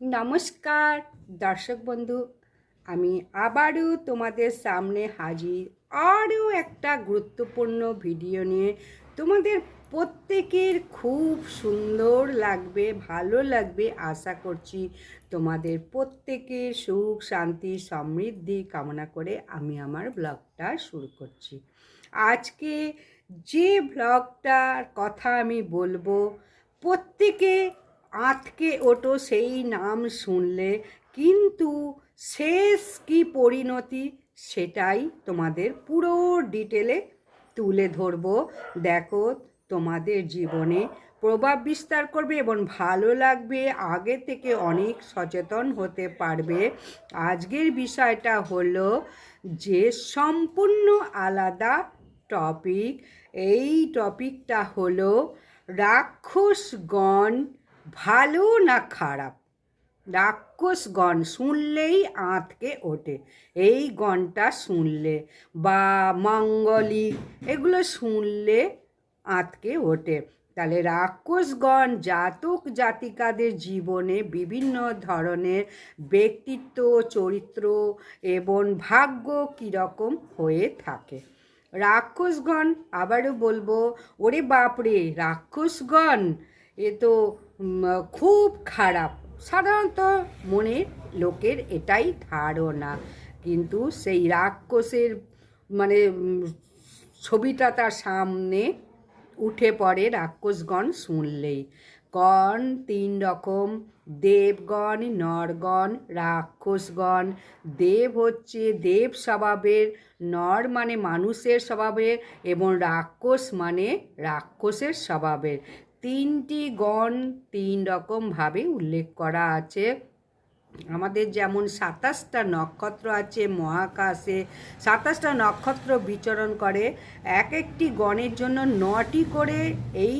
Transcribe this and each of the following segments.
নমস্কার, দর্শক বন্ধু, আমি আবারও তোমাদের সামনে হাজির আরও একটা গুরুত্বপূর্ণ ভিডিও নিয়ে। তোমাদের প্রত্যেকের খুব সুন্দর লাগবে, ভালো লাগবে, আশা করছি তোমাদের প্রত্যেকের সুখ, শান্তি, সমৃদ্ধি কামনা করে আমি আমার ব্লগটা শুরু করছি। আজকে যে ব্লগটার কথা আমি বলব, প্রত্যেকে আঁতকে ওঠো সেই নাম শুনলে। কিন্তু শেষ কি পরিণতি সেটাই তোমাদের পুরো ডিটেলে তুলে ধরবো। দেখো তোমাদের জীবনে প্রভাব বিস্তার করবে এবং ভালো লাগবে, আগে থেকে অনেক সচেতন হতে পারবে। আজকের বিষয়টা হলো যে সম্পূর্ণ আলাদা টপিক এই টপিকটা হলো রাক্ষসগণ ভালো না খারাপ? রাক্ষসগণ শুনলেই আঁতকে ওঠে। এই গণটা শুনলে বা মঙ্গলিক এগুলো শুনলে আঁতকে ওঠে। তাহলে রাক্ষসগণ জাতক জাতিকাদের জীবনে বিভিন্ন ধরনের ব্যক্তিত্ব, চরিত্র এবং ভাগ্য কীরকম হয়ে থাকে। রাক্ষসগণ আবারও বলব, ওরে বাপরে রাক্ষসগণ এ তো খুব খারাপ। সাধারণত মনের লোকের এটাই ধারণা। কিন্তু সেই রাক্ষসের মানে ছবিটা তার সামনে উঠে পড়ে রাক্ষসগণ শুনলেই। গণ তিন রকম, দেবগণ, নরগণ, রাক্ষসগণ। দেব হচ্ছে দেব স্বভাবের, নর মানে মানুষের স্বভাবের এবং রাক্ষস মানে রাক্ষসের স্বভাবের। তিনটি গণ তিন রকমভাবে উল্লেখ করা আছে। আমাদের যেমন সাতাশটা নক্ষত্র আছে মহাকাশে, সাতাশটা নক্ষত্র বিচরণ করে। এক একটি গণের জন্য নটি করে এই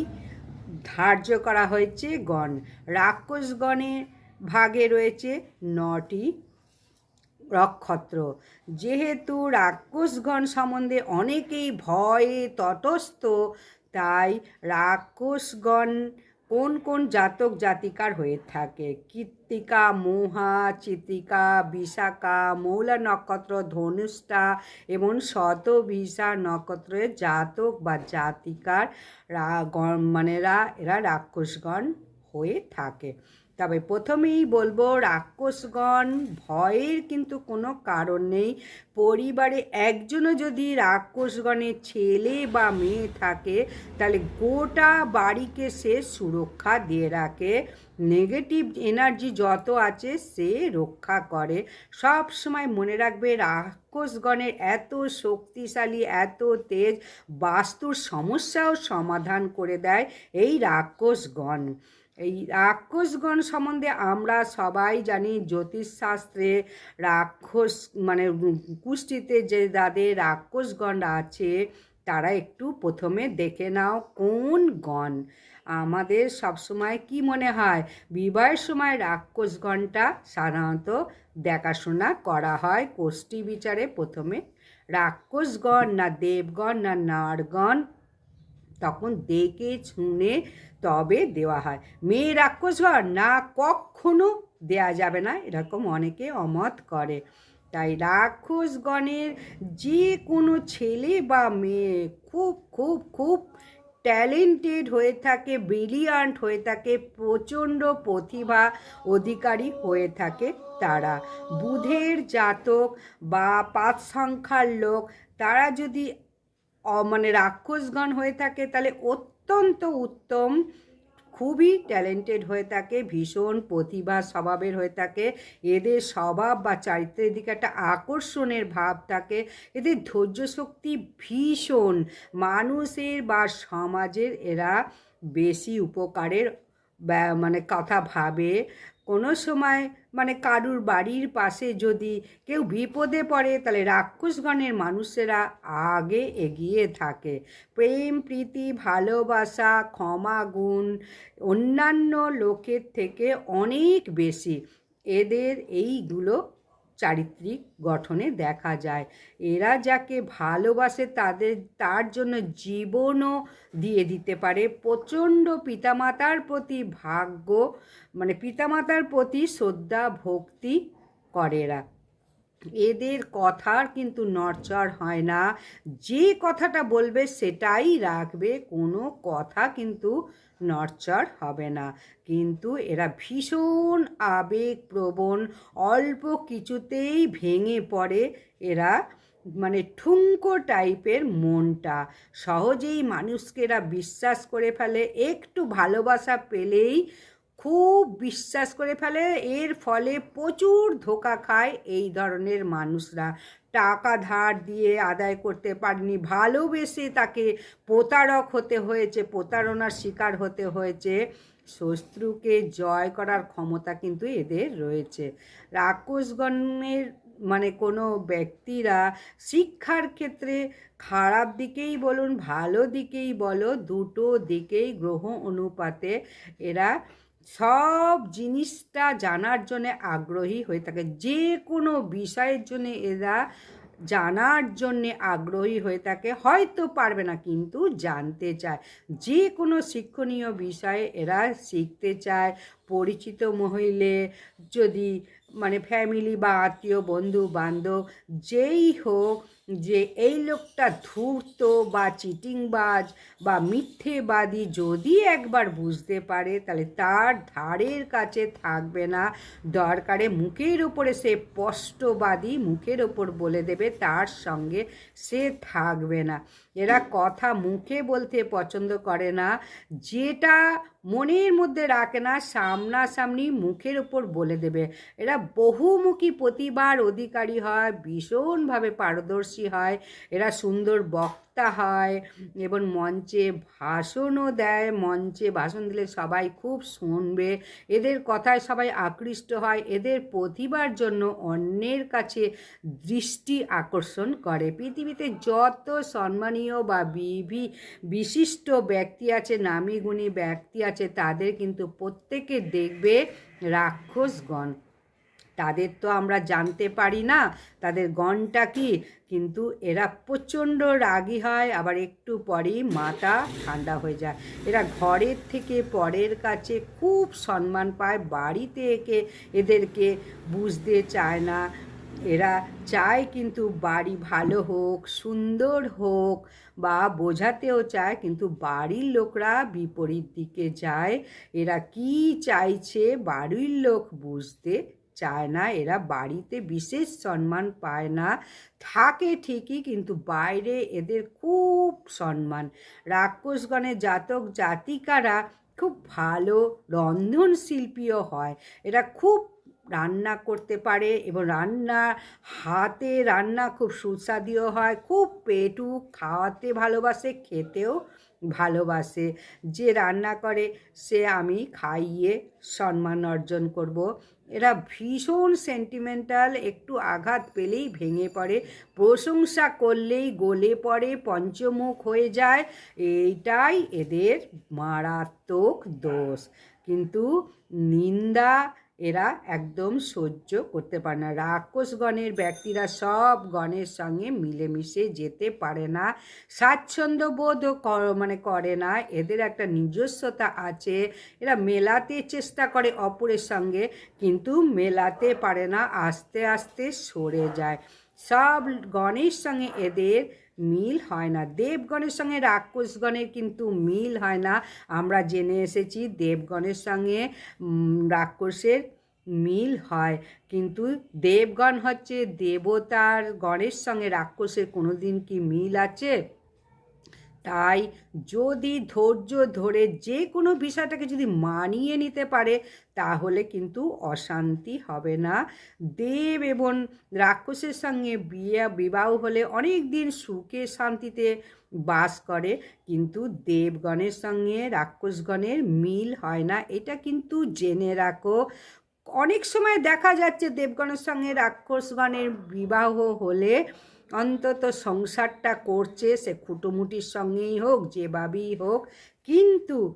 ধার্য করা হয়েছে গণ। রাক্ষসগণের ভাগে রয়েছে নটি নক্ষত্র। যেহেতু রাক্ষসগণ সম্বন্ধে অনেকেই ভয়ে তটস্থ তাই রাক্ষসগণ কোন কোন জাতক জাতিকার হয়ে থাকে? কৃত্তিকা মোহা চিত্রিকা বিশাখা, মৌলা নক্ষত্র, ধনুষ্ঠা, এবং শতবিশা নক্ষত্রের জাতক বা জাতিকার রা মানে এরা রাক্ষসগণ হয়ে থাকে। তবে প্রথমেই বলব, রাক্ষসগণ ভয়ের কিন্তু কোনো কারণ নেই। পরিবারে একজনও যদি রাক্ষসগণের ছেলে বা মেয়ে থাকে, তাহলে গোটা বাড়িকে সে সুরক্ষা দিয়ে রাখে। নেগেটিভ এনার্জি যত আছে, সে রক্ষা করে। সব সময় মনে রাখবে, রাক্ষসগণের এত শক্তিশালী, এত তেজ বাস্তুর সমস্যাও সমাধান করে দেয় এই রাক্ষসগণ। এই রাক্ষসগণ সম্বন্ধে আমরা সবাই জানি জ্যোতিষশাস্ত্রে রাক্ষস মানে কুষ্টিতে যে যাদের রাক্ষসগণ আছে, তারা একটু প্রথমে দেখে নাও কোন গণ। আমাদের সবসময় কি মনে হয়? বিবাহের সময় রাক্ষসগণটা সাধারণত দেখাশোনা করা হয় কোষ্ঠী বিচারে প্রথমে। রাক্ষসগণ না দেবগণ না নারগণ তখন দেখে শুনে তবে দেওয়া হয়। মেয়ে রাক্ষসগণ না কখনো দেয়া যাবে না, এরকম অনেকে অমত করে। তাই রাক্ষসগণের যে কোনো ছেলে বা মেয়ে খুব খুব খুব ট্যালেন্টেড হয়ে থাকে ব্রিলিয়ান্ট হয়ে থাকে, প্রচণ্ড প্রতিভা অধিকারী হয়ে থাকে তারা। বুধের জাতক বা পাঁচ সংখ্যার লোক, তারা যদি মানে রাক্ষসগণ হয়ে থাকে, তাহলে অত্যন্ত উত্তম, খুবই ট্যালেন্টেড হয়ে থাকে, ভীষণ প্রতিভা স্বভাবের হয়ে থাকে, এদের স্বভাব বা চারিত্রের দিকে একটা আকর্ষণের ভাব থাকে, এদের ধৈর্য শক্তি ভীষণ, মানুষের বা সমাজের এরা বেশি উপকারের মানে কথা ভাবে। কোনো সময় মানে কারুর বাড়ির পাশে যদি কেউ বিপদে পড়ে, তাহলে রাক্ষসগণের মানুষেরা আগে এগিয়ে থাকে। প্রেম, প্রীতি, ভালোবাসা, ক্ষমা, গুণ অন্যান্য লোকের থেকে অনেক বেশি। এদের এইগুলো চারিত্রিক গঠনে দেখা যায়। এরা যাকে ভালোবাসে তাদের, তার জন্য জীবনও দিয়ে দিতে পারে। প্রচণ্ড পিতামাতার প্রতি ভাগ্য মানে পিতামাতার প্রতি শ্রদ্ধা, ভক্তি করে এরা। এদের কথার কিন্তু নড়চড় হয় না। যে কথাটা বলবে সেটাই রাখবে, কোনো কথা কিন্তু নড়চড় হবে না। কিন্তু এরা ভীষণ আবেগপ্রবণ, অল্প কিছুতেই ভেঙে পড়ে এরা মানে ঠুঙ্কো টাইপের মনটা। সহজেই মানুষকে এরা বিশ্বাস করে ফেলে, একটু ভালোবাসা পেলেই খুব বিশ্বাস করে ফেলে। এর ফলে প্রচুর ধোকা খায় এই ধরনের মানুষরা। টাকা ধার দিয়ে আদায় করতে পারেনি, ভালোবেসে তাকে প্রতারক হতে হয়েছে, প্রতারণার শিকার হতে হয়েছে। শত্রুকে জয় করার ক্ষমতা কিন্তু এদের রয়েছে। রাক্ষসগণের মানে কোনো ব্যক্তিরা শিক্ষার ক্ষেত্রে খারাপ দিকেই বলুন, ভালো দিকেই বলো, দুটো দিকেই গ্রহ অনুপাতে এরা সব জিনিসটা জানার জন্যে আগ্রহী হয়ে থাকে। যে কোনো বিষয়ের জন্যে এরা জানার জন্যে আগ্রহী হয়ে থাকে, হয়তো পারবে না, কিন্তু জানতে চায়। যে কোনো শিক্ষণীয় বিষয়ে এরা শিখতে চায়। পরিচিত মহিলে, যদি মানে ফ্যামিলি বা আত্মীয় বন্ধু বান্ধব যেই হোক যে এই লোকটা ধূর্ত বা চিটিংবাজ বা মিথ্যেবাদী যদি একবার বুঝতে পারে, তাহলে তার ধারের কাছে থাকবে না। দরকারে মুখের ওপরে সে স্পষ্টবাদী মুখের ওপর বলে দেবে, তার সঙ্গে সে থাকবে না। এরা কথা মুখে বলতে পছন্দ করে না। যেটা মনের মধ্যে রাখে না, সামনাসামনি মুখের ওপর বলে দেবে। এরা বহুমুখী প্রতিবার অধিকারী হয়, ভীষণভাবে পারদর্শী হয়। এরা সুন্দর বক্তা হয়, এবং মঞ্চে ভাষণও দেয়, মঞ্চে ভাষণ দিলে সবাই খুব শুনবে। এদের কথায় সবাই আকৃষ্ট হয়, এদের প্রতিভার জন্য অন্যের কাছে দৃষ্টি আকর্ষণ করে। পৃথিবীতে যত সম্মানীয় বা বিভি বিশিষ্ট ব্যক্তি আছে, নামি গুণী ব্যক্তি আছে, তাদের কিন্তু প্রত্যেকে দেখবে রাক্ষসগণ। তাদের তো আমরা জানতে পারি না, তাদের গণটা কি? কিন্তু এরা প্রচণ্ড রাগী হয়, আবার একটু পরেই মাথা ঠান্ডা হয়ে যায়। এরা ঘরের থেকে পরের কাছে খুব সম্মান পায়, বাড়িতে একে, এদেরকে বুঝতে চায় না। এরা চায় কিন্তু বাড়ি ভালো হোক, সুন্দর হোক বা বোঝাতেও চায়, কিন্তু বাড়ির লোকরা বিপরীত দিকে যায়। এরা কি চাইছে বাড়ির লোক বুঝতে চায় না, এরা বাড়িতে বিশেষ সম্মান পায় না। থাকে ঠিকই কিন্তু বাইরে এদের খুব সম্মান। রাক্ষসগণের জাতক জাতিকারা খুব ভালো রন্ধনশিল্পীও হয়। এরা খুব রান্না করতে পারে এবং রান্না, হাতে রান্না খুব সুস্বাদুও হয়, খুব পেটু, খাওয়াতে ভালোবাসে, খেতেও ভালোবাসে। যে রান্না করে সে আমি খাইয়ে সম্মান অর্জন করব। এরা ভীষণ সেন্টিমেন্টাল একটু আঘাত পেলেই ভেঙে পড়ে। প্রশংসা করলেই গলে পড়ে, পঞ্চমুখ হয়ে যায়। এইটাই এদের মারাত্মক দোষ। কিন্তু নিন্দা এরা একদম সহ্য করতে পারে না। রাক্ষসগণের ব্যক্তিরা সব গণের সঙ্গে মিলেমিশে যেতে পারে না, স্বাচ্ছন্দ্য বোধ মানে করে না। এদের একটা নিজস্বতা আছে, এরা মেলাতে চেষ্টা করে অপরের সঙ্গে, কিন্তু মেলাতে পারে না, আস্তে আস্তে সরে যায়। সব গণের সঙ্গে এদের মিল হয় না। দেবগণের সঙ্গে রাক্ষসগণের কিন্তু মিল হয় না। আমরা জেনে এসেছি দেবগণের সঙ্গে রাক্ষসের মিল হয়। কিন্তু দেবগণ হচ্ছে দেবতার গণের সঙ্গে রাক্ষসের কোনো দিন কি মিল আছে? তাই যদি ধৈর্য ধরে যে কোনো বিষয়টাকে যদি মানিয়ে নিতে পারে, তাহলে কিন্তু অশান্তি হবে না। দেব এবং রাক্ষসের সঙ্গে বিয়ে, বিবাহ হলে অনেক দিন সুখে শান্তিতে বাস করে, কিন্তু দেবগণের সঙ্গে রাক্ষসগণের মিল হয় না। এটা কিন্তু জেনে রাখো। অনেক সময় দেখা যাচ্ছে দেবগণের সঙ্গে রাক্ষসগণের বিবাহ হলে অন্তত সংসারটা করছে, সে খুটোমুটির সঙ্গেই হোক যেভাবেই হোক। কিন্তু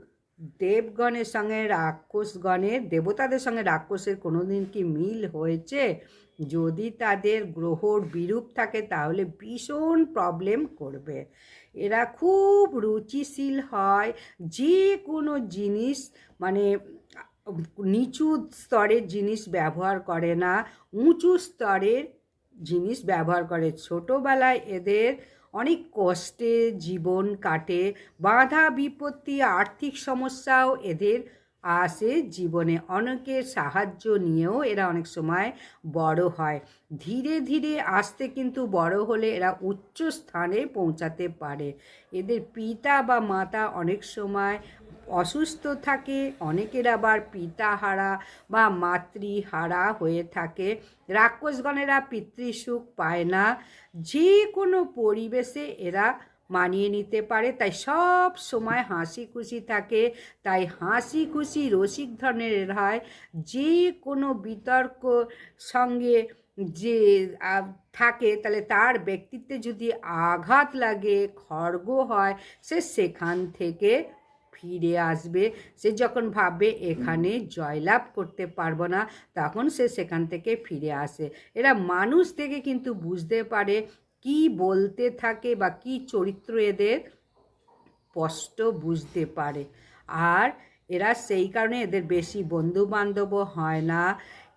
দেবগণের সঙ্গে, রাক্ষসগণের, দেবতাদের সঙ্গে রাক্ষসের কোনোদিন কি মিল হয়েছে? যদি তাদের গ্রহর বিরূপ থাকে, তাহলে ভীষণ প্রবলেম করবে। এরা খুব রুচিশীল হয়। যে কোনো জিনিস মানে নিচু স্তরের জিনিস ব্যবহার করে না, উঁচু স্তরের জিনিস ব্যবহার করে। ছোটোবেলায় এদের অনেক কষ্টে জীবন কাটে, বাধা বিপত্তি, আর্থিক সমস্যাও এদের আসে জীবনে। অনেকের সাহায্য নিয়েও এরা অনেক সময় বড় হয়। ধীরে ধীরে আসতে কিন্তু বড় হলে এরা উচ্চ স্থানে পৌঁছাতে পারে। এদের পিতা বা মাতা অনেক সময় অসুস্থ থাকে, অনেকের আবার পিতাহারা বা মাতৃহারা হয়ে থাকে। রাক্ষসগণেরা পিতৃসুখ পায় না। যে কোনো পরিবেশে এরা মানিয়ে নিতে পারে। তাই সব সময় হাসি খুশি থাকে। তাই হাসি খুশি রসিক ধরনের হয়। যে কোনো বিতর্ক সঙ্গে যে থাকে, তাহলে তার ব্যক্তিত্বে যদি আঘাত লাগে, খর্গ হয়, সে সেখান থেকে ফিরে আসবে। সে যখন ভাববে এখানে জয়লাভ করতে পারব না, তখন সে সেখান থেকে ফিরে আসে। এরা মানুষ থেকে কিন্তু বুঝতে পারে কি বলতে থাকে বা কি চরিত্র এদের। স্পষ্ট বুঝতে পারে। আর এরা সেই কারণে এদের বেশি বন্ধু বান্ধবও হয় না।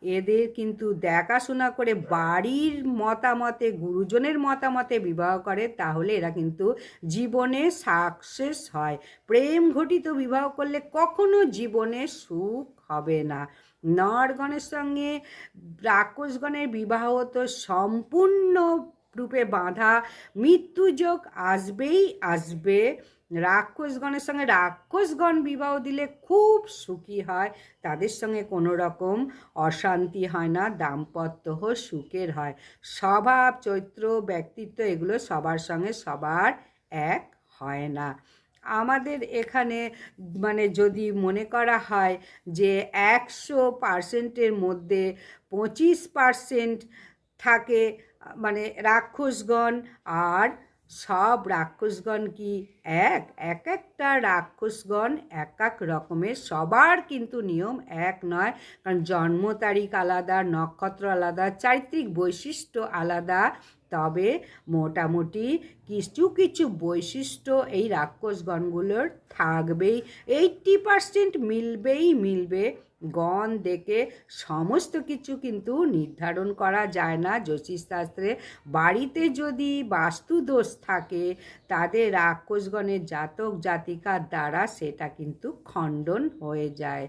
এদের কিন্তু দেখাশোনা করে বাড়ির মতামতে, গুরুজনের মতামতে বিবাহ করে, তাহলে এরা কিন্তু জীবনে সাকসেস হয়। প্রেম ঘটিত বিবাহ করলে কখনো জীবনে সুখ হবে না। নরগণের সঙ্গে রাক্ষসগণের বিবাহ তো সম্পূর্ণ রূপে বাঁধা, মৃত্যুযোগ আসবেই আসবে। রাক্ষসগণের সঙ্গে রাক্ষসগণ বিবাহ দিলে খুব সুখী হয়। তাদের সঙ্গে কোনো রকম অশান্তি হয় না, দাম্পত্য সুখের হয়। স্বভাব চৈত্র ব্যক্তিত্ব এগুলো সবার সঙ্গে সবার এক হয় না। আমাদের এখানে মানে যদি মনে করা হয় যে একশো পার্সেন্টের মধ্যে পঁচিশ পার্সেন্ট থাকে মানে রাক্ষসগণ আর সব রাক্ষসগণ কি এক? এক একটা রাক্ষসগণ এক এক রকমের, সবার কিন্তু নিয়ম এক নয়। কারণ জন্ম তারিখ আলাদা, নক্ষত্র আলাদা, চারিত্রিক বৈশিষ্ট্য আলাদা। তবে মোটামুটি কিছু কিছু বৈশিষ্ট্য এই রাক্ষসগণগুলোর থাকবেই। এইট্টি পার্সেন্ট মিলবেই, মিলবে। গণ দেখে সমস্ত কিছু কিন্তু নির্ধারণ করা যায় না। জ্যোতিষশাস্ত্রে বাড়িতে যদি বাস্তু দোষ থাকে, তাদের রাক্ষসগণের জাতক জাতিকার দ্বারা সেটা কিন্তু খণ্ডন হয়ে যায়।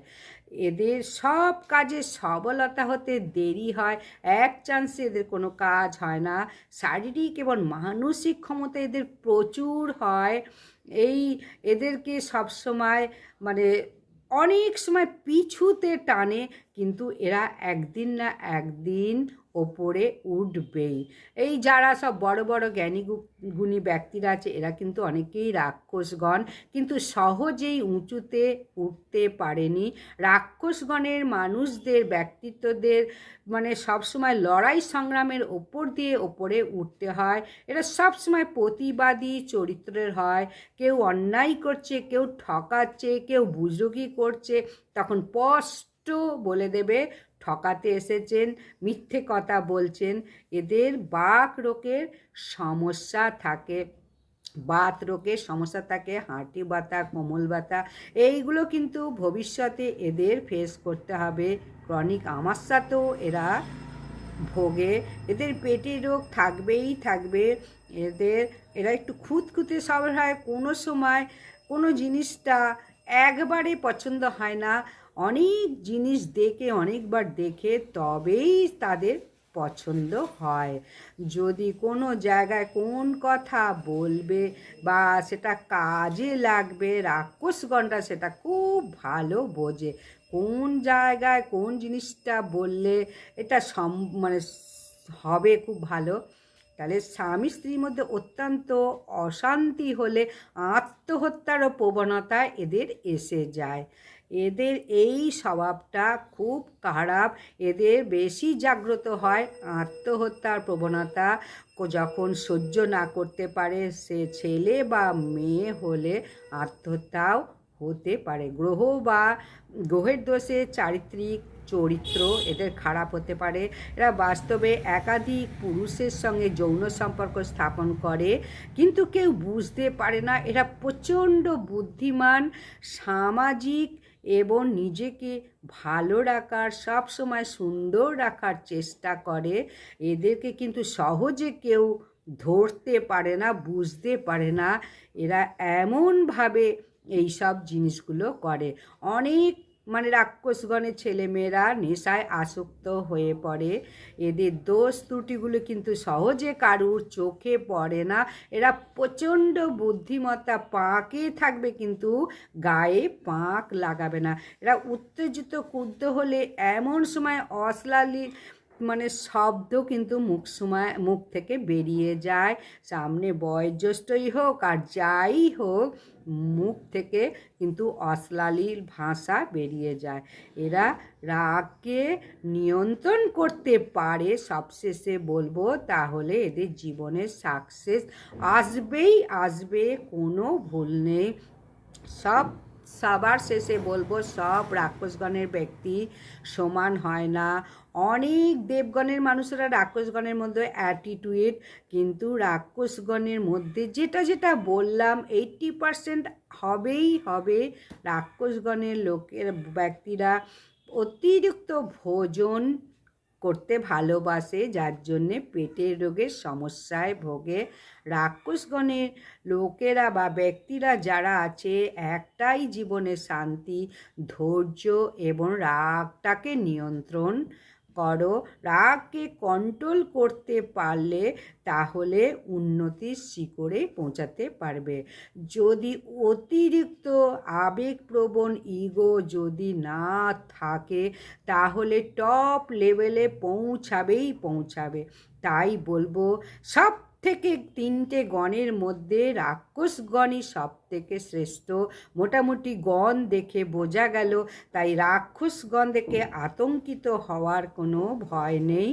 এদের সব কাজে সবলতা হতে দেরি হয়, এক চান্সে এদের কোনো কাজ হয় না। শারীরিক এবং মানসিক ক্ষমতা এদের প্রচুর হয়। এই এদেরকে সবসময় মানে অনেক সময় পিছুতে টানে কিন্তু এরা একদিন না একদিন ওপরে উঠবেই। এই যারা সব বড় বড় জ্ঞানী গুণী ব্যক্তিরা আছে, এরা কিন্তু অনেকেই রাক্ষসগণ। কিন্তু সহজেই উঁচুতে উঠতে পারেনি। রাক্ষসগণের মানুষদের ব্যক্তিত্বদের মানে সবসময় লড়াই সংগ্রামের ওপর দিয়ে ওপরে উঠতে হয়। এরা সবসময় প্রতিবাদী চরিত্রের হয়। কেউ অন্যায় করছে, কেউ ঠকাচ্ছে, কেউ বুজরুকি করছে। তখন স্পষ্ট বলে দেবে, ঠকাতে এসেছেন, মিথ্যে কথা বলছেন। এদের বাক রোগের সমস্যা থাকে। বাত রোগের সমস্যা থাকে, হাঁটি ব্যথা কোমল ব্যথা এইগুলো কিন্তু ভবিষ্যতে এদের ফেস করতে হবে। ক্রনিক আমাশাতেও এরা ভোগে। এদের পেটের রোগ থাকবেই থাকবে। এদের, এরা একটু খুঁতখুঁতে সবার হয়। কোনো সময় কোনো জিনিসটা একবারে পছন্দ হয় না। অনেক জিনিস দেখে, অনেকবার দেখে তবেই তাদের পছন্দ হয়। যদি কোনো জায়গায় কোন কথা বলবে বা সেটা কাজে লাগবে রাক্ষসগণটা সেটা খুব ভালো বোঝে। কোন জায়গায় কোন জিনিসটা বললে এটা সম মানে হবে খুব ভালো। তাহলে স্বামী স্ত্রীর মধ্যে অত্যন্ত অশান্তি হলে আত্মহত্যারও প্রবণতা এদের এসে যায়। এদের এই স্বভাবটা খুব খারাপ। এদের বেশি জাগ্রত হয় আত্মহত্যার প্রবণতা। যখন সহ্য না করতে পারে সে ছেলে বা মেয়ে হলে আত্মহত্যাও হতে পারে। গ্রহ বা গ্রহের দোষে চারিত্রিক চরিত্র এদের খারাপ হতে পারে। এরা বাস্তবে একাধিক পুরুষের সঙ্গে যৌন সম্পর্ক স্থাপন করে, কিন্তু কেউ বুঝতে পারে না। এরা প্রচণ্ড বুদ্ধিমান, সামাজিক এবং নিজেকে ভালো রাখার, সবসময় সুন্দর রাখার চেষ্টা করে। এদেরকে কিন্তু সহজে কেউ ধরতে পারে না, বুঝতে পারে না। এরা এমনভাবে এইসব জিনিসগুলো করে। অনেক মানে রাক্ষসগণের ছেলেমেয়েরা নেশায় আসক্ত হয়ে পড়ে। এদের দোষ ত্রুটিগুলো কিন্তু সহজে কারুর চোখে পড়ে না। এরা প্রচণ্ড বুদ্ধিমত্তা, পাঁকে থাকবে কিন্তু গায়ে পাঁক লাগাবে না। এরা উত্তেজিত, ক্রুদ্ধ হলে এমন সময় অশ্লীল মানে শব্দ কিন্তু মুখ সময়, মুখ থেকে বেরিয়ে যায়। সামনে বয়োজ্যেষ্ঠই হোক আর যাই হোক মুখ থেকে কিন্তু অশ্লালীল ভাষা বেরিয়ে যায়। এরা রাগকে নিয়ন্ত্রণ করতে পারে, সবশেষে বলব, তাহলে এদের জীবনের সাকসেস আসবেই আসবে, কোনো ভুল নেই। সব সবার শেষে বলব, সব রাক্ষসগণের ব্যক্তি সমান হয় না। অনেক দেবগণের মানুষেরা রাক্ষসগণের মধ্যে অ্যাটিটিউড কিন্তু রাক্ষসগণের মধ্যে যেটা যেটা বললাম এইট্টি পারসেন্ট হবেই হবে রাক্ষসগণের লোকের ব্যক্তিরা। অতিরিক্ত ভোজন করতে ভালোবাসে, যার জন্যে পেটের রোগের সমস্যায় ভোগে রাক্ষসগণের লোকেরা বা ব্যক্তিরা যারা আছে, একটাই জীবনে শান্তি, ধৈর্য এবং রাগটাকে নিয়ন্ত্রণ করো। রাগকে কন্ট্রোল করতে পারলে তাহলে উন্নতির শিকড়ে পৌঁছাতে পারবে। যদি অতিরিক্ত আবেগপ্রবণ ইগো যদি না থাকে, তাহলে টপ লেভেলে পৌঁছাবেই পৌঁছাবে। তাই বলব, সব থেকে তিনটে গণের মধ্যে রাক্ষস গণই সব থেকে শ্রেষ্ঠ। মোটামুটি গণ দেখে বোঝা গেল, তাই রাক্ষসগণ দেখে আতঙ্কিত হওয়ার কোনো ভয় নেই।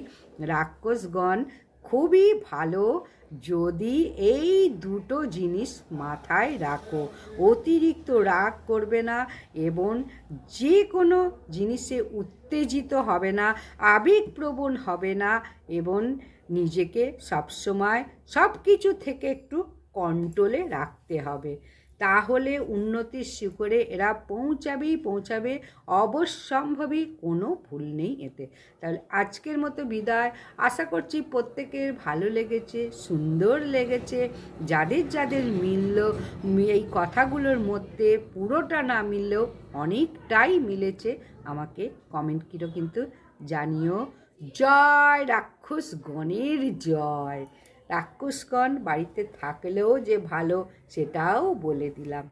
রাক্ষসগণ খুবই ভালো, যদি এই দুটো জিনিস মাথায় রাখো, অতিরিক্ত রাগ করবে না এবং যে কোনো জিনিসে উত্তেজিত হবে না, আবেগপ্রবণ হবে না এবং নিজেকে সবসময় সব কিছু থেকে একটু কন্ট্রোলে রাখতে হবে। তাহলে উন্নতির শিখরে এরা পৌঁছাবেই পৌঁছাবে, অবশ্যম্ভাবী কোনো ভুল নেই এতে। তাহলে আজকের মতো বিদায়। আশা করছি প্রত্যেকের ভালো লেগেছে, সুন্দর লেগেছে। যাদের যাদের মিলল এই কথাগুলোর মধ্যে পুরোটা না মিললেও অনেকটাই মিলেছে, আমাকে কমেন্ট কিরো কিন্তু জানিও। জয় রাক্ষস গণের জয়। রাক্ষসগণ বাড়িতে থাকলেও যে ভালো সেটাও বলে দিলাম।